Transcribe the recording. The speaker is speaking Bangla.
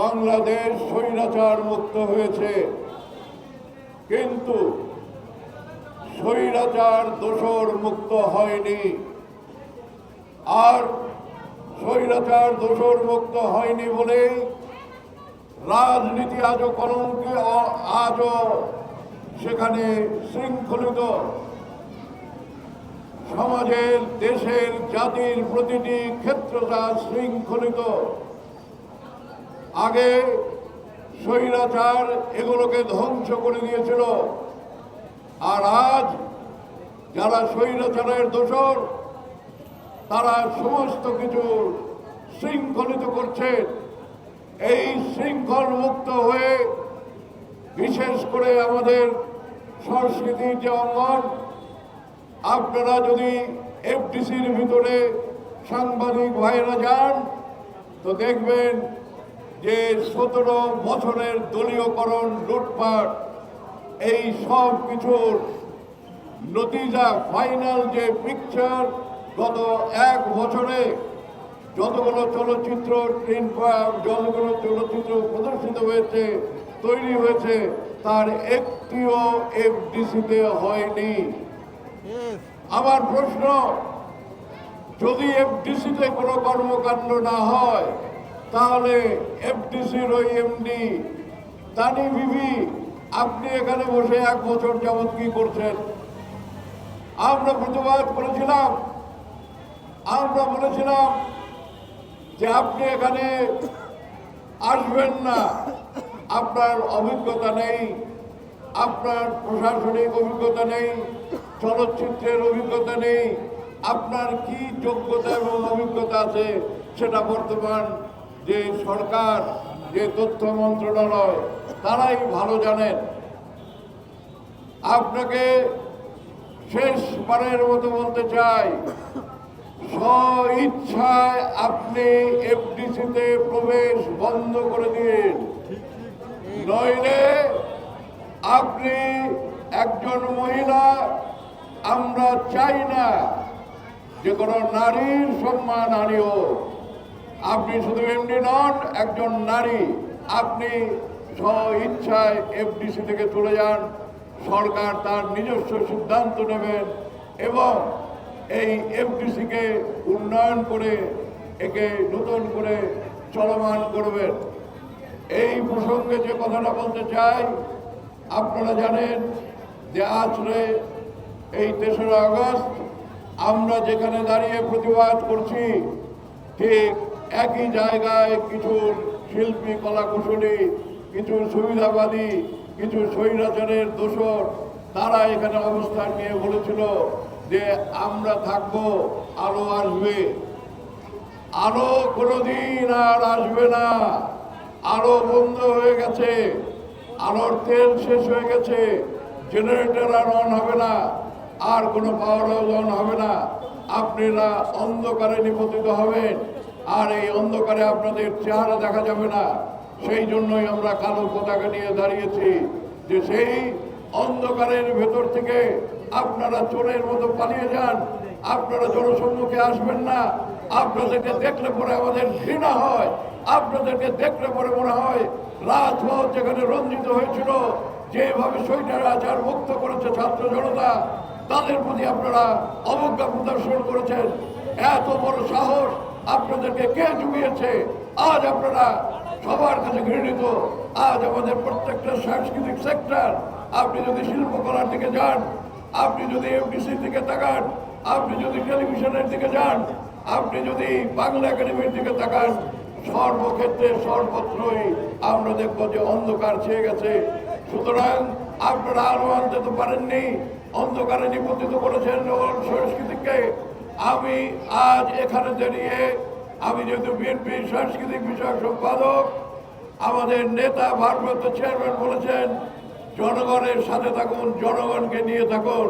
বাংলাদেশ স্বৈরাচার মুক্ত হয়েছে। কিন্তু স্বৈরাচার দোষর মুক্ত হয়নি। আর স্বৈরাচার দোষর মুক্ত হয়নি বলেই রাজনীতি আজও কলঙ্কে আজও সেখানে শৃঙ্খলিত। সমাজের, দেশের, জাতির প্রতিটি ক্ষেত্র যা শৃঙ্খলিত। আগে স্বৈরাচার এগুলোকে ধ্বংস করে দিয়েছিল। আর আজ যারা স্বৈরাচারের দোষর, তারা সমস্ত কিছু শৃঙ্খলিত করছেন এই শৃঙ্খল মুক্ত হয়ে বিশেষ করে আমাদের সংস্কৃতির যে অঙ্গন, আপনারা যদি এফডিসির ভিতরে সাংবাদিক ভাইরা যান, তো দেখবেন যে সতেরো বছরের দলীয়করণ, লুটপাট, এই সব কিছুর নতিজা ফাইনাল যে পিকচার গত এক বছরে যতগুলো চলচ্চিত্র ট্রেন যতগুলো চলচ্চিত্র প্রদর্শিত হয়েছে, তৈরি হয়েছে, তার একটিও এফডিসিতে হয়নি। আমার প্রশ্ন, যদি এফডিসিতে কোনো কর্মকাণ্ড না হয় তাহলে এফডিসির ওই এমডি তানি বিবি, আপনি এখানে বসে এক বছর যাবৎ কি করছেন? আমরা প্রতিবাদ করেছিলাম। আমরা বলেছিলাম যে আপনি এখানে আসবেন না। আপনার অভিজ্ঞতা নেই, আপনার প্রশাসনিক অভিজ্ঞতা নেই, চলচ্চিত্রের অভিজ্ঞতা নেই, আপনার কি যোগ্যতা এবং অভিজ্ঞতা আছে সেটা বর্তমান যে সরকার, যে তথ্য মন্ত্রণালয়, তারাই ভালো জানেন। আপনাকে শেষবারের মতো বলতে চাই ইচ্ছায় আপনি এফডিসিতে প্রবেশ বন্ধ করে দিন। নইলে আপনি একজন মহিলা, আমরা চাই না যে কোনো নারীর সম্মান হানিও আপনি শুধু এমডি নন, একজন নারী, আপনি স্ব ইচ্ছায় এফডিসি থেকে চলে যান, সরকার তার নিজস্ব সিদ্ধান্ত নেবেন এবং এই এফডিসিকে উন্নয়ন করে, একে নতুন করে চলমান করবেন। এই প্রসঙ্গে যে কথাটা বলতে চাই, আপনারা জানেন যে আজকে এই তেসরা আগস্ট আমরা যেখানে দাঁড়িয়ে প্রতিবাদ করছি, ঠিক একই জায়গায় কিছু শিল্পী কলাকুশলী কিছু সুবিধাবাদী, কিছু স্বৈরাচারের দোষর, তারা এখানে অবস্থান নিয়ে বলেছিল যে আমরা থাকব, আলো আসবে। আলো কোনোদিন আর আসবে না। আলো বন্ধ হয়ে গেছে। আলোর তেল শেষ হয়ে গেছে। জেনারেটর আর অন হবে না। আর কোনো পাওয়ার অন হবে না। আপনারা অন্ধকারে নিপতিত হবেন। আর এই অন্ধকারে আপনাদের চেহারা দেখা যাবে না। সেই জন্যই আমরা কালো পতাকা নিয়ে দাঁড়িয়েছি যে সেই অন্ধকারের ভেতর থেকে আপনারা চোরের মতো পালিয়ে যান। আপনারা জনসম্মুখে আসবেন না। আপনাদেরকে দেখলে পরে আমাদের ঘৃণা হয়। আপনাদেরকে দেখলে পরে মনে হয় রাজপথ যেখানে রঞ্জিত হয়েছিল, যেভাবে সৈন্যের আচার মুক্ত করেছে ছাত্র জনতা, তাদের প্রতি আপনারা অবজ্ঞা প্রদর্শন করেছেন। এত বড় সাহস আপনাদেরকে কে জুগিয়েছে আজ আপনারা সবার কাছে ঘৃণিত। আজ আমাদের প্রত্যেকটা সাংস্কৃতিক সেক্টর, আপনি যদি শিল্পকলার দিকে যান, আপনি যদি এফডিসির দিকে তাকান, আপনি যদি টেলিভিশনের দিকে যান, আপনি যদি বাংলা একাডেমির দিকে তাকান, সর্বক্ষেত্রে সর্বত্রই আমরা দেখব যে অন্ধকার ছেয়ে গেছে। সুতরাং আপনারা আরও আনতে তো পারেননি, অন্ধকারে নিপতিত করেছেন সংস্কৃতিকে আমি আজ এখানে দাঁড়িয়ে, আমি যেহেতু বিএনপি সাংস্কৃতিক বিষয়ক সম্পাদক, আমাদের নেতা ভারপ্রাপ্ত চেয়ারম্যান বলেছেন, জনগণের সাথে থাকুন, জনগণকে নিয়ে থাকুন।